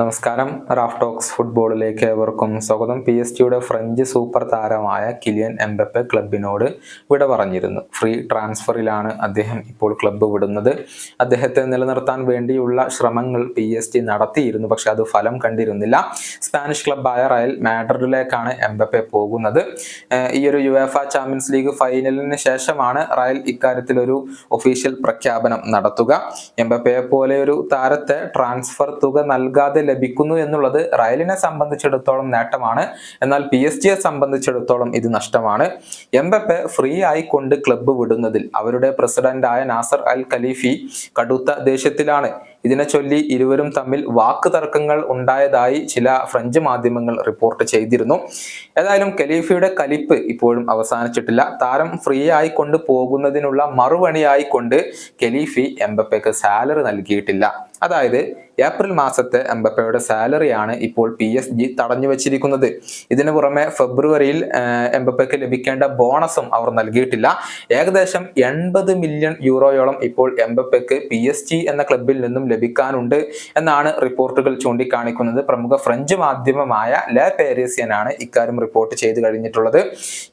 നമസ്കാരം. Raf talks ഫുട്ബോളിലേക്ക് ഏവർക്കും സ്വാഗതം. പി എസ് ജിയുടെ ഫ്രഞ്ച് സൂപ്പർ താരമായ കിലിയൻ എംബപ്പെ ക്ലബിനോട് വിട പറഞ്ഞിരുന്നു. ഫ്രീ ട്രാൻസ്ഫറിലാണ് അദ്ദേഹം ഇപ്പോൾ ക്ലബ്ബ് വിടുന്നത്. അദ്ദേഹത്തെ നിലനിർത്താൻ വേണ്ടിയുള്ള ശ്രമങ്ങൾ പി എസ് ജി നടത്തിയിരുന്നു പക്ഷെ അത് ഫലം കണ്ടിരുന്നില്ല. സ്പാനിഷ് ക്ലബ്ബായ റയൽ മാഡ്രിഡിലേക്കാണ് എംബപ്പെ പോകുന്നത്. ഈ ഒരു യുവേഫ ചാമ്പ്യൻസ് ലീഗ് ഫൈനലിന് ശേഷമാണ് റയൽ ഇക്കാര്യത്തിൽ ഒരു ഒഫീഷ്യൽ പ്രഖ്യാപനം നടത്തുക. എംബപ്പയെ പോലെ ഒരു താരത്തെ ട്രാൻസ്ഫർ തുക നൽകാതെ ലഭിക്കുന്നു എന്നുള്ളത് റയലിനെ സംബന്ധിച്ചിടത്തോളം നേട്ടമാണ്. എന്നാൽ പി എസ് ജിയെ സംബന്ധിച്ചിടത്തോളം ഇത് നഷ്ടമാണ്. എംബപ്പെ ഫ്രീ ആയിക്കൊണ്ട് ക്ലബ്ബ് വിടുന്നതിൽ അവരുടെ പ്രസിഡന്റായ നാസർ അൽ ഖലീഫി കടുത്ത ദേഷ്യത്തിലാണ്. ഇതിനെ ചൊല്ലി ഇരുവരും തമ്മിൽ വാക്ക് തർക്കങ്ങൾ ഉണ്ടായതായി ചില ഫ്രഞ്ച് മാധ്യമങ്ങൾ റിപ്പോർട്ട് ചെയ്തിരുന്നു. ഏതായാലും ഖലീഫയുടെ കലിപ്പ് ഇപ്പോഴും അവസാനിച്ചിട്ടില്ല. താരം ഫ്രീ ആയിക്കൊണ്ട് പോകുന്നതിനുള്ള മറുപണിയായിക്കൊണ്ട് ഖലീഫി എംബപ്പയ്ക്ക് സാലറി നൽകിയിട്ടില്ല. അതായത് ഏപ്രിൽ മാസത്തെ എംബപ്പയുടെ സാലറിയാണ് ഇപ്പോൾ പി എസ് ജി തടഞ്ഞു വെച്ചിരിക്കുന്നത്. ഇതിനു പുറമെ ഫെബ്രുവരിയിൽ എംബപ്പയ്ക്ക് ലഭിക്കേണ്ട ബോണസും അവർ നൽകിയിട്ടില്ല. ഏകദേശം എൺപത് മില്യൺ യൂറോയോളം ഇപ്പോൾ എംബപ്പയ്ക്ക് പി എസ് ജി എന്ന ക്ലബിൽ നിന്നും ലഭിക്കാനുണ്ട് എന്നാണ് റിപ്പോർട്ടുകൾ ചൂണ്ടിക്കാണിക്കുന്നത്. പ്രമുഖ ഫ്രഞ്ച് മാധ്യമമായ ലെ ആണ് ഇക്കാര്യം റിപ്പോർട്ട് ചെയ്തു കഴിഞ്ഞിട്ടുള്ളത്.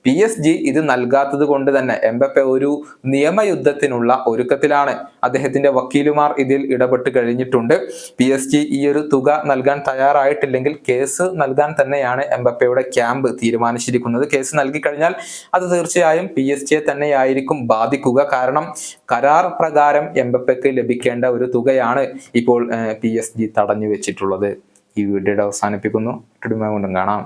പി എസ് ജി ഇത് നൽകാത്തത് കൊണ്ട് തന്നെ എംബപ്പെ ഒരു നിയമയുദ്ധത്തിനുള്ള ഒരുക്കത്തിലാണ് അദ്ദേഹത്തിന്റെ വക്കീലുമാർ ഇതിൽ ഇടപെട്ട് കഴിഞ്ഞിട്ടുണ്ട്. പി എസ് ജി ഈ ഒരു തുക നൽകാൻ തയ്യാറായിട്ടില്ലെങ്കിൽ കേസ് നൽകാൻ തന്നെയാണ് എംബപ്പയുടെ ക്യാമ്പ് തീരുമാനിച്ചിരിക്കുന്നത്. കേസ് നൽകി കഴിഞ്ഞാൽ അത് തീർച്ചയായും പി എസ് ജിയെ തന്നെയായിരിക്കും ബാധിക്കുക. കാരണം കരാർ പ്രകാരം എംബപ്പയ്ക്ക് ലഭിക്കേണ്ട ഒരു തുകയാണ് ഇപ്പോൾ പി എസ് ജി തടഞ്ഞു വെച്ചിട്ടുള്ളത്. ഈ വീഡിയോയുടെ അവസാനിപ്പിക്കുന്നു. ഇടുമ കൊണ്ടും കാണാം.